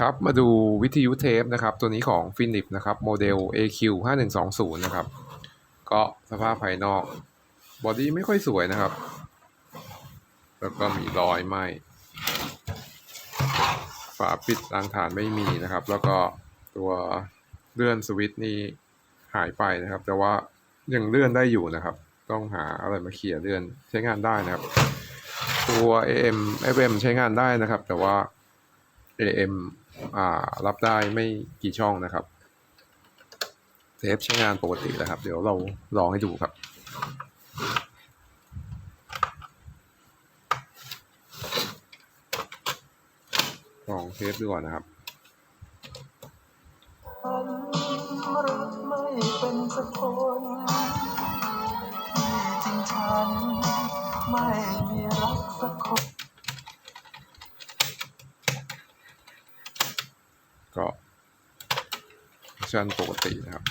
ครับมาดูวิทยุเทปนะครับ ตัวนี้ของฟินิปนะครับโมเดล AQ 5120นะครับ ก็สภาพภายนอกบอดี้ไม่ค่อยสวยนะครับ แล้วก็มีรอยไหมฝาปิดรางฐานไม่มีนะครับ แล้วก็ตัวเลื่อนสวิตช์นี่หายไปนะครับ แต่ว่ายังเลื่อนได้อยู่นะครับ ต้องหาอะไรมาเขี่ยเลื่อนใช้งานได้นะครับ ตัว AM FM ใช้งานได้นะครับ แต่ว่า AM อ่ารับได้ไม่กี่ช่องนะครับเทปใช้งานปกติแล้วครับ เดี๋ยวเราลองให้ดูครับลองเทปดูก่อนนะครับฉันรักไม่เป็นสักคน ที่จริงฉันไม่มีรักสักคนก็ชันปกตินะครับ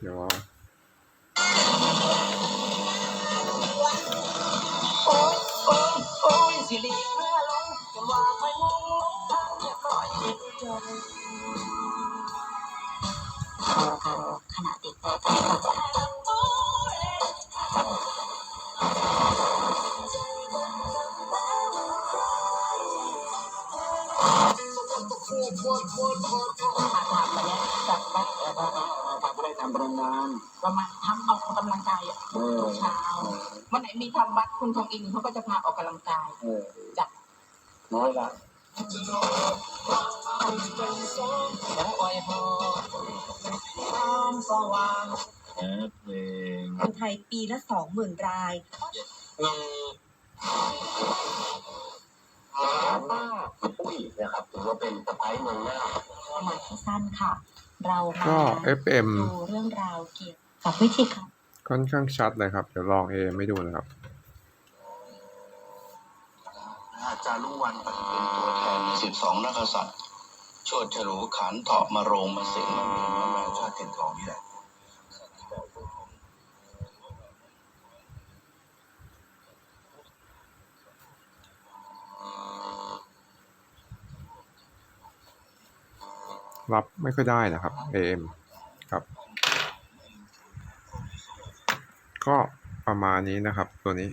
เดี๋ยวว่าโอ้ยโอ้ กันก็จะทำมาเนี้ยจับบัตรแล้วก็ทำไม่ได้ทำโรงงานประมาณทำออกกำลังกายอะเออทุกเช้าวันไหนมีทำวัดคุณทองอินเขาก็จะพาออกกำลังกายเออจับน้อยละแล้วอ้อยพอความสว่างแอปเพลงคนไทยปีละสองหมื่นรายป้าปุ้ยนะครับถือว่า เป็นสะพ้ายเมืองหน้าสมัยสั้นค่ะ เรามาก็ FM ดูเรื่องราวเกี่ยวกับวิธีการค่อนข้างชัดเลยครับ เดี๋ยวลอง AM ไม่ดูนะครับ อาจารย์ลุงวันเป็นตัวแทนสิบสองนักกษัตริย์โชดฉลูขันเถาะมาโรงมาสิงมาเมียนมาแมวชาติเทียนทองนี่แหละ รับไม่ค่อยได้นะครับ AM ครับ ก็ประมาณนี้นะครับตัวนี้